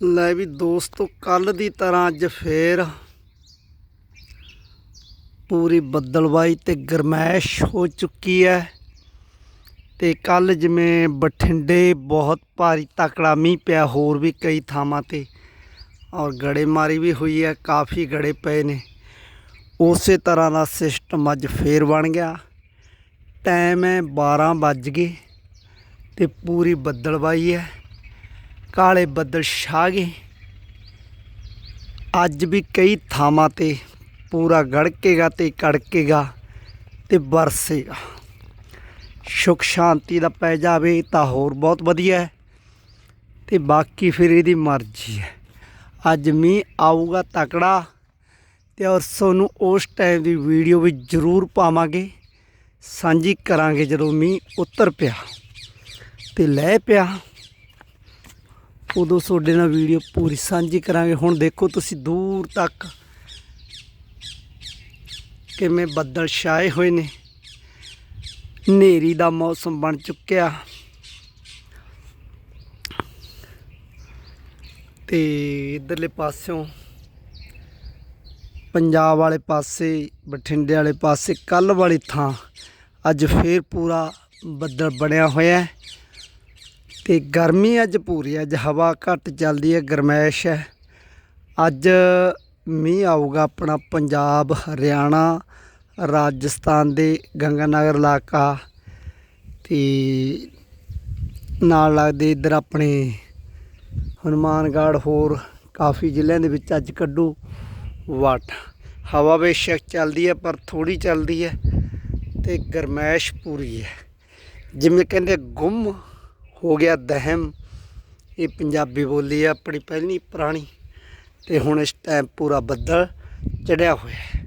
ਲੈ ਵੀ ਦੋਸਤੋ ਕੱਲ ਦੀ ਤਰ੍ਹਾਂ ਅੱਜ ਫੇਰ ਪੂਰੀ ਬੱਦਲਵਾਈ ਤੇ ਗਰਮੈਸ਼ ਹੋ ਚੁੱਕੀ ਹੈ ਤੇ ਕੱਲ ਜਿਵੇਂ ਬਠਿੰਡੇ ਬਹੁਤ ਭਾਰੀ ਤਕੜਾ ਮੀਂਹ ਪਿਆ, ਹੋਰ ਵੀ ਕਈ ਥਾਵਾਂ ਤੇ ਔਰ ਗੜੇਮਾਰੀ ਵੀ ਹੋਈ ਹੈ ਕਾਫੀ ਗੜੇ ਪਏ ਨੇ। ਉਸੇ ਤਰ੍ਹਾਂ ਦਾ ਸਿਸਟਮ ਅੱਜ ਫੇਰ ਬਣ ਗਿਆ। ਟਾਈਮ ਹੈ 12 ਵੱਜ ਗਏ ਤੇ ਪੂਰੀ ਬੱਦਲਵਾਈ ਹੈ ਕਾਲੇ ਬੱਦਲ ਛਾ ਗਏ। ਅੱਜ ਵੀ ਕਈ ਥਾਵਾਂ ਤੇ ਪੂਰਾ ਗੜਕੇਗਾ ਤੇ ਕੜਕੇਗਾ ਤੇ ਵਰਸੇਗਾ। ਸੁਖ ਸ਼ਾਂਤੀ ਦਾ ਪੈ ਜਾਵੇ ਤਾਂ ਹੋਰ ਬਹੁਤ ਵਧੀਆ ਹੈ ਤੇ ਬਾਕੀ ਫਿਰ ਇਹਦੀ ਮਰਜ਼ੀ ਹੈ। ਅੱਜ ਮੀਂਹ ਆਊਗਾ ਤਕੜਾ ਤੇ ਔਰ ਤੁਹਾਨੂੰ ਉਸ ਟਾਈਮ ਦੀ ਵੀਡੀਓ ਵੀ ਜ਼ਰੂਰ ਪਾਵਾਂਗੇ। ਸਾਂਝੀ ਕਰਾਂਗੇ ਜਦੋਂ ਮੀਂਹ ਉਤਰ ਪਿਆ ਤੇ ਲੈ ਪਿਆ। ਉਦੋਂ ਤੁਹਾਡੇ ਨਾਲ ਵੀਡੀਓ ਪੂਰੀ ਸਾਂਝੀ ਕਰਾਂਗੇ। ਹੁਣ ਦੇਖੋ ਤੁਸੀਂ ਦੂਰ ਤੱਕ ਕਿਵੇਂ ਬੱਦਲ ਛਾਏ ਹੋਏ ਨੇ। ਹਨੇਰੀ ਦਾ ਮੌਸਮ ਬਣ ਚੁੱਕਿਆ। ਤੇ ਇਧਰਲੇ ਪਾਸਿਓਂ ਪੰਜਾਬ ਵਾਲੇ ਪਾਸੇ, ਬਠਿੰਡੇ ਵਾਲੇ ਪਾਸੇ ਕੱਲ ਵਾਲੀ ਥਾਂ ਅੱਜ ਫੇਰ ਪੂਰਾ ਬੱਦਲ ਬਣਿਆ ਹੋਇਆ ਹੈ। ਤੇ ਗਰਮੀ ਅੱਜ ਪੂਰੀ ਅੱਜ ਹਵਾ ਘੱਟ ਚੱਲਦੀ ਹੈ ਗਰਮੈਸ਼ ਹੈ ਅੱਜ ਮੀਂਹ ਆਊਗਾ ਆਪਣਾ ਪੰਜਾਬ, ਹਰਿਆਣਾ, ਰਾਜਸਥਾਨ ਦੇ ਗੰਗਾਨਗਰ ਇਲਾਕਾ ਤੇ ਨਾਲ ਲੱਗਦੇ ਇੱਧਰ ਆਪਣੇ ਹਨੂਮਾਨਗੜ੍ਹ ਹੋਰ ਕਾਫੀ ਜ਼ਿਲ੍ਹਿਆਂ ਦੇ ਵਿੱਚ ਅੱਜ ਕੱਢੂ ਵਾਟ। ਹਵਾ ਬੇਸ਼ੱਕ ਚੱਲਦੀ ਹੈ ਪਰ ਥੋੜੀ ਚੱਲਦੀ ਹੈ ਤੇ ਗਰਮੈਸ਼ ਪੂਰੀ ਹੈ ਜਿਵੇਂ ਕਹਿੰਦੇ ਗੁੰਮ ਹੋ ਗਿਆ ਦਹਿਮ। ਇਹ ਪੰਜਾਬੀ ਬੋਲੀ ਹੈ ਆਪਣੀ ਪਹਿਲੀ ਪੁਰਾਣੀ। ਤੇ ਹੁਣ ਇਸ ਟਾਈਮ ਪੂਰਾ ਬੱਦਲ ਚੜਿਆ ਹੋਇਆ